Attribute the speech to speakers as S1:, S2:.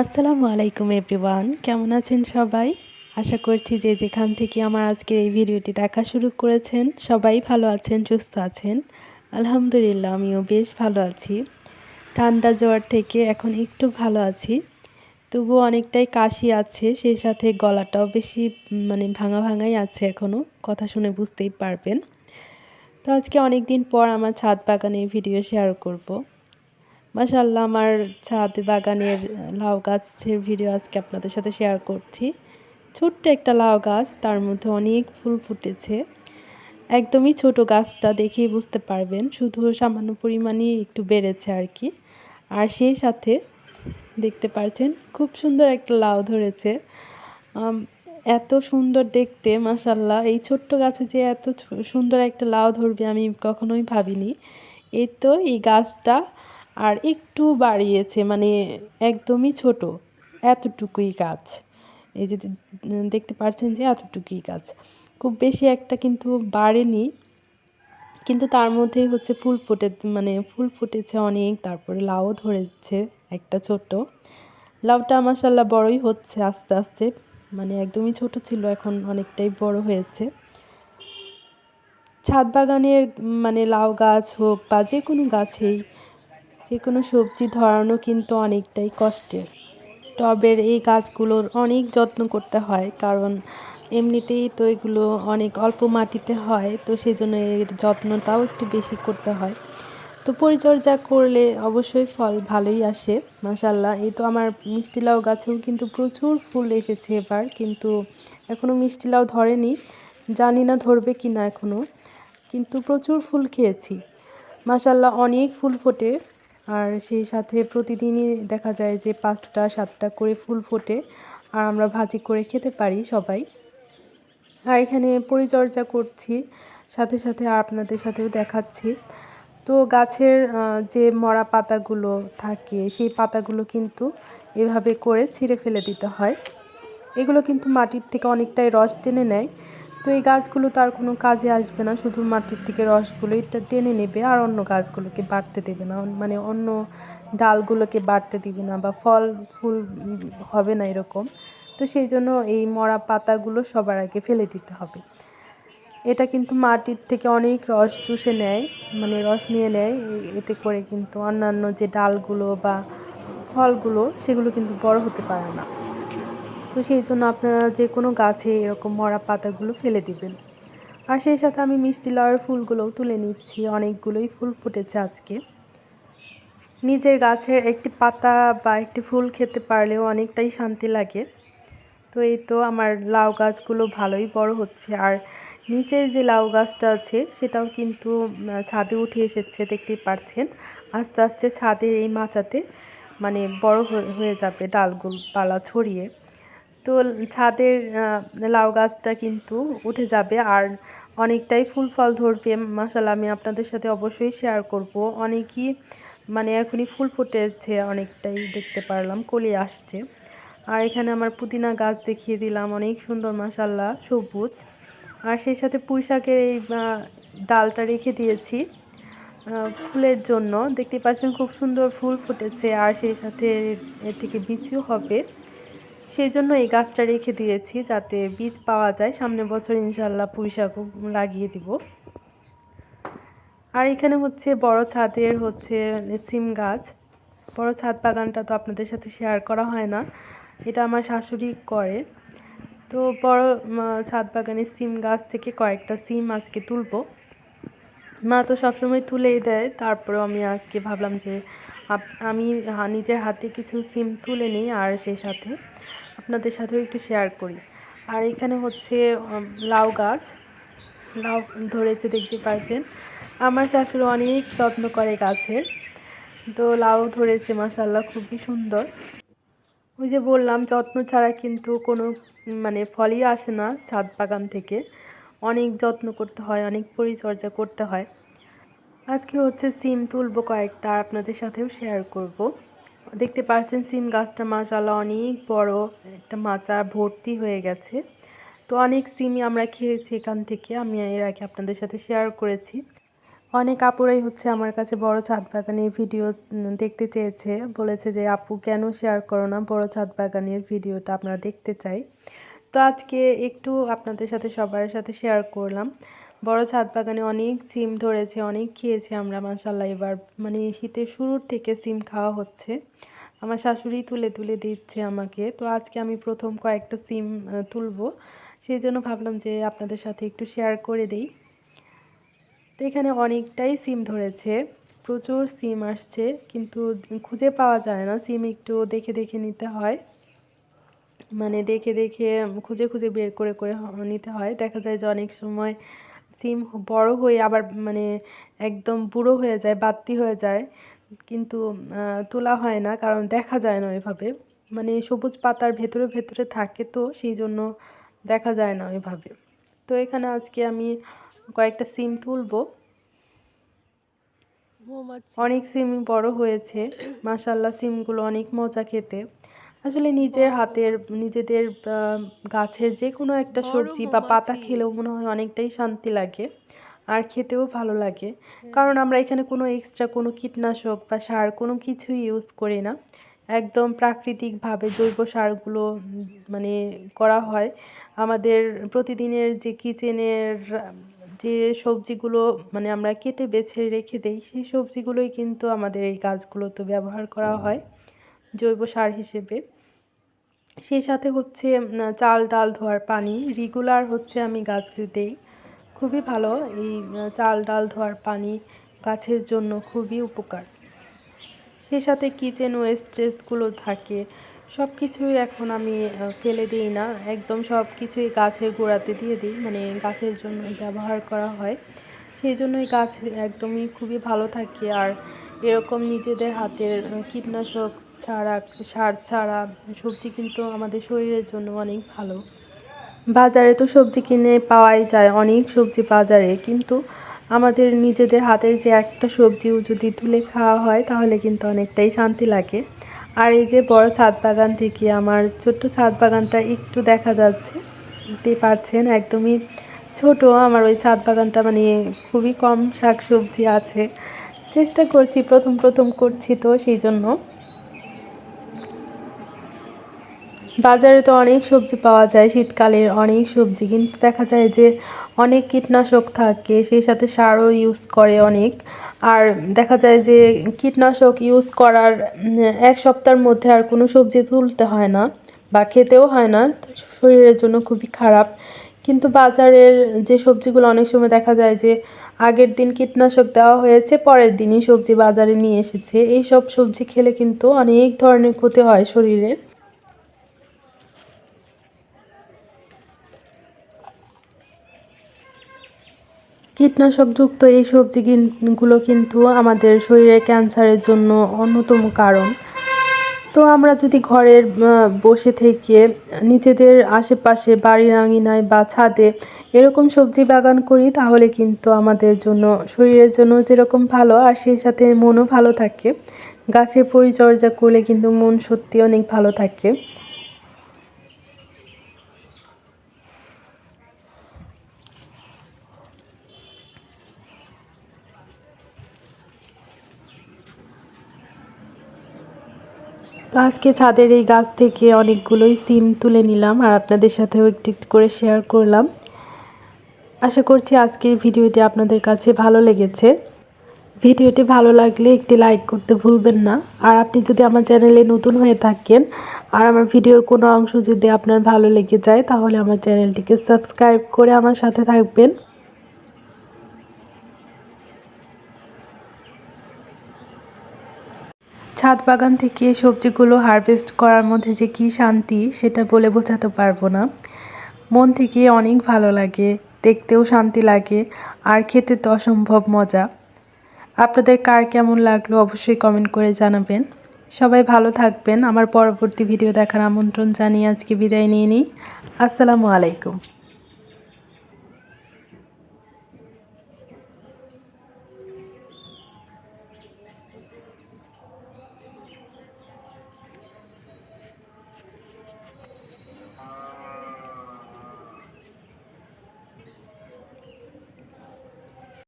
S1: আসসালামু আলাইকুম এভরিওয়ান, কেমন আছেন সবাই? আশা করছি যে যেখান থেকে আমার আজকের এই ভিডিওটি দেখা শুরু করেছেন, সবাই ভালো আছেন, সুস্থ আছেন। আলহামদুলিল্লাহ, আমিও বেশ ভালো আছি। ঠান্ডা জ্বর থেকে এখন একটু ভালো আছি। তবু অনেকটাই কাশি আছে, সেই সাথে গলাটাও বেশি মানে ভাঙা ভাঙাই আছে এখনও কথা শুনে বুঝতেই পারবেন। তো আজকে অনেক দিন পর আমার ছাদ বাগানের ভিডিও শেয়ার করব। মাশাল্লাহ আমার ছাদ বাগানের লাউ গাছের ভিডিও আজকে আপনাদের সাথে শেয়ার করছি। ছোট্ট একটা লাউ গাছ, তার মধ্যে অনেক ফুল ফুটেছে। একদমই ছোট গাছটা দেখেই বুঝতে পারবেন, শুধু সামান্য পরিমাণেই একটু বেড়েছে আর কি। আর সেই সাথে দেখতে পারছেন, খুব সুন্দর একটা লাউ ধরেছে। এত সুন্দর দেখতে মাসাল্লাহ এই ছোট্ট গাছে যে এত সুন্দর একটা লাউ ধরবে আমি কখনোই ভাবিনি। এই তো এই গাছটা আর একটু বাড়িয়েছে মানে একদমই ছোট, এতটুকুই গাছ। এই যে দেখতে পাচ্ছেন যে এতটুকুই গাছ। খুব বেশি একটা কিন্তু বাড়েনি, কিন্তু তার মধ্যেই হচ্ছে ফুল ফুটে মানে ফুল ফুটেছে অনেক, তারপরে লাউ ধরেছে একটা ছোট। লাউটা মাসাল্লাহ বড়ই হচ্ছে আস্তে আস্তে মানে একদমই ছোট ছিল, এখন অনেকটাই বড় হয়েছে। ছাদ বাগানের মানে লাউ গাছ হোক বা যে কোনো গাছেই যে কোনো সবজি ধরানো কিন্তু অনেকটাই কষ্টের। টবের এই গাছগুলোর অনেক যত্ন করতে হয়, কারণ এমনিতেই তো এগুলো অনেক অল্প মাটিতে হয়, তো সেই জন্য এর যত্নটাও একটু বেশি করতে হয়। তো পরিচর্যা করলে অবশ্যই ফল ভালোই আসে মাসাল্লাহ এই তো আমার মিষ্টি লাউ গাছেও কিন্তু প্রচুর ফুল এসেছে এবার, কিন্তু এখনও মিষ্টি লাউ ধরেনি। জানি না ধরবে কি না এখনও কিন্তু প্রচুর ফুল খেয়েছি। মাসাল্লাহ অনেক ফুল ফোটে। আর সেই সাথে প্রতিদিনই দেখা যায় যে পাঁচটা, সাতটা করে ফুল ফোটে আর আমরা ভাজি করে খেতে পারি সবাই। আর এখানে পরিচর্যা করছি, সাথে সাথে আপনাদের সাথেও দেখাচ্ছি। তো গাছের যে মরা পাতাগুলো থাকে, সেই পাতাগুলো কিন্তু এভাবে করে ছিঁড়ে ফেলে দিতে হয়। এগুলো কিন্তু মাটির থেকে অনেকটাই রস টেনে নেয়। তো এই গাছগুলো তার কোনো কাজে আসবে না, শুধু মাটির থেকে রসগুলো এটা টেনে নেবে আর অন্য গাছগুলোকে বাড়তে দেবে না। মানে অন্য ডালগুলোকে বাড়তে দিবে না বা ফল, ফুল হবে না এরকম। তো সেই জন্য এই মরা পাতাগুলো সবার আগে ফেলে দিতে হবে। এটা কিন্তু মাটির থেকে অনেক রস চুষে নেয় মানে রস নিয়ে নেয়। এতে করে কিন্তু অন্যান্য যে ডালগুলো বা ফলগুলো, সেগুলো কিন্তু বড় হতে পারে না। তো সেই জন্য আপনারা যে কোনো গাছে এরকম মরা পাতাগুলো ফেলে দিবেন। আর সেই সাথে আমি মিষ্টি লাউয়ের ফুলগুলোও তুলে নিচ্ছি, অনেকগুলোই ফুল ফুটেছে আজকে। নিজের গাছের একটি পাতা বা একটি ফুল খেতে পারলেও অনেকটাই শান্তি লাগে। তো এই তো আমার লাউ গাছগুলো ভালোই বড় হচ্ছে। আর নিচের যে লাউ গাছটা আছে, সেটাও কিন্তু ছাদে উঠে এসেছে, দেখতেই পারছেন। আস্তে আস্তে ছাদের এই মাচাতে মানে বড় হয়ে যাবে ডালগুল, পালা ছড়িয়ে। তো ছাদের লাউ গাছটা কিন্তু উঠে যাবে আর অনেকটাই ফুল ফল ধরবে। মাসাল আমি আপনাদের সাথে অবশ্যই শেয়ার করব। অনেকই মানে এখনই ফুল ফুটেছে, অনেকটাই দেখতে পারলাম, কলি আসছে। আর এখানে আমার পুদিনা গাছ দেখিয়ে দিলাম, অনেক সুন্দর মাসাল্লাহ সবুজ। আর সেই সাথে পুঁই শাকের এই ডালটা রেখে দিয়েছি ফুলের জন্য। দেখতে পাচ্ছেন খুব সুন্দর ফুল ফুটেছে, আর সেই সাথে এর থেকে বিচিও হবে। সেই জন্য এই গাছটা রেখে দিয়েছি যাতে বীজ পাওয়া যায়। সামনে বছর ইনশাল্লাহ পুঁই শাকও লাগিয়ে দিব। আর এখানে হচ্ছে বড় ছাদের হচ্ছে সিম গাছ। বড় ছাদ বাগানটা তো আপনাদের সাথে শেয়ার করা হয় না। এটা আমার শাশুড়ি করে। তো বড় ছাদ বাগানের সিম গাছ থেকে কয়েকটা সিম আজকে তুলবো। মা তো সবসময় তুলেই দেয়। তারপরেও আমি আজকে ভাবলাম যে আমি নিজের হাতে কিছু সিম তুলে নিই আর সেই সাথে আপনাদের সাথেও একটু শেয়ার করি। আর এখানে হচ্ছে লাউ গাছ। লাউ ধরেছে দেখতে পাচ্ছেন। আমার শাশুড়ি অনেক যত্ন করে গাছের। তো লাউ ধরেছে মাসাল্লাহ খুবই সুন্দর। ওই যে বললাম, যত্ন ছাড়া কিন্তু কোনো মানে ফলই আসে না ছাদ বাগান থেকে। অনেক যত্ন করতে হয়, অনেক পরিচর্যা করতে হয়। আজকে হচ্ছে সিম তুলবো কয়েকটা আপনাদের সাথেও শেয়ার করব। দেখতে পাচ্ছেন সিম গাছটা মাশাল্লাহ অনেক বড় একটা মাচা ভর্তি হয়ে গেছে। তো অনেক সিমই আমরা খেয়েছি এখান থেকে, আমি এর আগে আপনাদের সাথে শেয়ার করেছি। অনেক আপুরাই হচ্ছে আমার কাছে বড় ছাদ বাগানের ভিডিও দেখতে চেয়েছে। বলেছে যে, আপু, কেন শেয়ার করো না? বড় ছাদ বাগানের ভিডিওটা আপনারা দেখতে চাই। তো আজকে একটু আপনাদের সাথে সবার সাথে শেয়ার করলাম। বড় ছাদ বাগানে অনেক সিম ধরেছে, অনেক খেয়েছি আমরা মাসাল্লাহ এবার মানে শীতের শুরুর থেকে সিম খাওয়া হচ্ছে। আমার শাশুড়ি তুলে তুলে দিচ্ছে আমাকে। তো আজকে আমি প্রথম কয়েকটা সিম তুলবো। সেই জন্য ভাবলাম যে আপনাদের সাথে একটু শেয়ার করে দিই। তো এখানে অনেকটাই সিম ধরেছে। প্রচুর সিম আসছে, কিন্তু খুঁজে পাওয়া যায় না। সিম একটু দেখে দেখে নিতে হয়। মানে দেখে দেখে খুঁজে খুঁজে বের করে করে নিতে হয়। দেখা যায় যে অনেক সময় সিম বড় হয়ে আবার মানে একদম বুড়ো হয়ে যায় বাত্তি হয়ে যায়। কিন্তু তোলা হয় না কারণ দেখা যায় না ওইভাবে। মানে সবুজ পাতার ভেতরে ভেতরে থাকে তো সেই জন্য দেখা যায় না ওইভাবে। তো এখানে আজকে আমি কয়েকটা সিম তুলবো। অনেক সিম বড় হয়েছে। মাসাল্লাহ সিমগুলো অনেক মজা খেতে। আসলে নিজের হাতের নিজেদের গাছের যে কোনো একটা সবজি বা পাতা খেলেও মনে হয় অনেকটাই শান্তি লাগে আর খেতেও ভালো লাগে। কারণ আমরা এখানে কোনো এক্সট্রা কোনো কীটনাশক বা সার কোনো কিছুই ইউজ করি না। একদম প্রাকৃতিকভাবে জৈব সারগুলো মানে করা হয়। আমাদের প্রতিদিনের যে কিচেনের যে সবজিগুলো মানে আমরা কেটে বেছে রেখে দেই সেই সবজিগুলোই কিন্তু আমাদের এই গাছগুলোতে ব্যবহার করা হয় জৈব সার হিসেবে। সেই সাথে হচ্ছে চাল ডাল ধোয়ার পানি। রেগুলার হচ্ছে আমি গাছকে দেই খুবই ভালো এই চাল ডাল ধোয়ার পানি গাছের জন্য খুবই উপকার। সেই সাথে কিচেন ওয়েস্ট ওয়েস্টেজগুলো থাকে সব কিছুই এখন আমি ফেলে দিই না। একদম সব কিছুই গাছের গোড়াতে দিয়ে দিই মানে গাছের জন্য ব্যবহার করা হয়। সেই জন্যই গাছ একদমই খুবই ভালো থাকে। আর এরকম নিজেদের হাতের কীটনাশক ছাড়া, সার ছাড়া সবজি কিন্তু আমাদের শরীরের জন্য অনেক ভালো। বাজারে তো সবজি কিনে পাওয়াই যায়, অনেক সবজি বাজারে। কিন্তু আমাদের নিজেদের হাতের যে একটা সবজিও যদি তুলে খাওয়া হয়, তাহলে কিন্তু অনেকটাই শান্তি লাগে। আর এই যে বড় ছাদ বাগান থেকে আমার ছোট্ট ছাদ বাগানটা একটু দেখা যাচ্ছে, দেখতে পাচ্ছেন একদমই ছোট। আমার ওই ছাদ বাগানটা মানে খুবই কম শাক সবজি আছে। চেষ্টা করছি, প্রথম প্রথম করছি তো সেই জন্য। বাজারে তো অনেক সবজি পাওয়া যায় শীতকালের অনেক সবজি, কিন্তু দেখা যায় যে অনেক কীটনাশক থাকে, সেই সাথে সারও ইউজ করে অনেক। আর দেখা যায় যে কীটনাশক ইউজ করার এক সপ্তাহের মধ্যে আর কোনো সবজি তুলতে হয় না বা খেতেও হয় না শরীরের জন্য খুবই খারাপ। কিন্তু বাজারের যে সবজিগুলো অনেক সময় দেখা যায় যে আগের দিন কীটনাশক দেওয়া হয়েছে, পরের দিনই সবজি বাজারে নিয়ে এসেছে এই সব সবজি খেলে কিন্তু অনেক ধরনের ক্ষতি হয় শরীরের কীটনাশকযুক্ত এই সবজিগুলো কিন্তু আমাদের শরীরে ক্যান্সারের জন্য অন্যতম কারণ। তো আমরা যদি ঘরের বসে থেকে নিজেদের আশেপাশে বাড়ির আঙিনায় বা ছাদে এরকম সবজি বাগান করি, তাহলে কিন্তু আমাদের জন্য, শরীরের জন্য যেরকম ভালো, আর সেই সাথে মনও ভালো থাকে। গাছের পরিচর্যা করলে কিন্তু মন সত্যি অনেক ভালো থাকে। তো আজকে ছাদের এই গাছ থেকে অনেকগুলোই সিম তুলে নিলাম আর আপনাদের সাথেও একটু একটু করে শেয়ার করলাম। আশা করছি আজকের ভিডিওটি আপনাদের কাছে ভালো লেগেছে। ভিডিওটি ভালো লাগলে একটি লাইক করতে ভুলবেন না। আর আপনি যদি আমার চ্যানেলে নতুন হয়ে থাকেন আর আমার ভিডিওর কোনো অংশ যদি আপনার ভালো লেগে যায়, তাহলে আমার চ্যানেলটিকে সাবস্ক্রাইব করে আমার সাথে থাকবেন। ছাদ বাগান থেকে সবজিগুলো হারভেস্ট করার মধ্যে যে কী শান্তি, সেটা বলে বোঝাতে পারব না। মন থেকে অনেক ভালো লাগে, দেখতেও শান্তি লাগে, আর খেতে তো অসম্ভব মজা। আপনাদের কার কেমন লাগল অবশ্যই কমেন্ট করে জানাবেন। সবাই ভালো থাকবেন। আমার পরবর্তী ভিডিও দেখার আমন্ত্রণ জানিয়ে আজকে বিদায় নিয়ে নিই। আসসালামু আলাইকুম।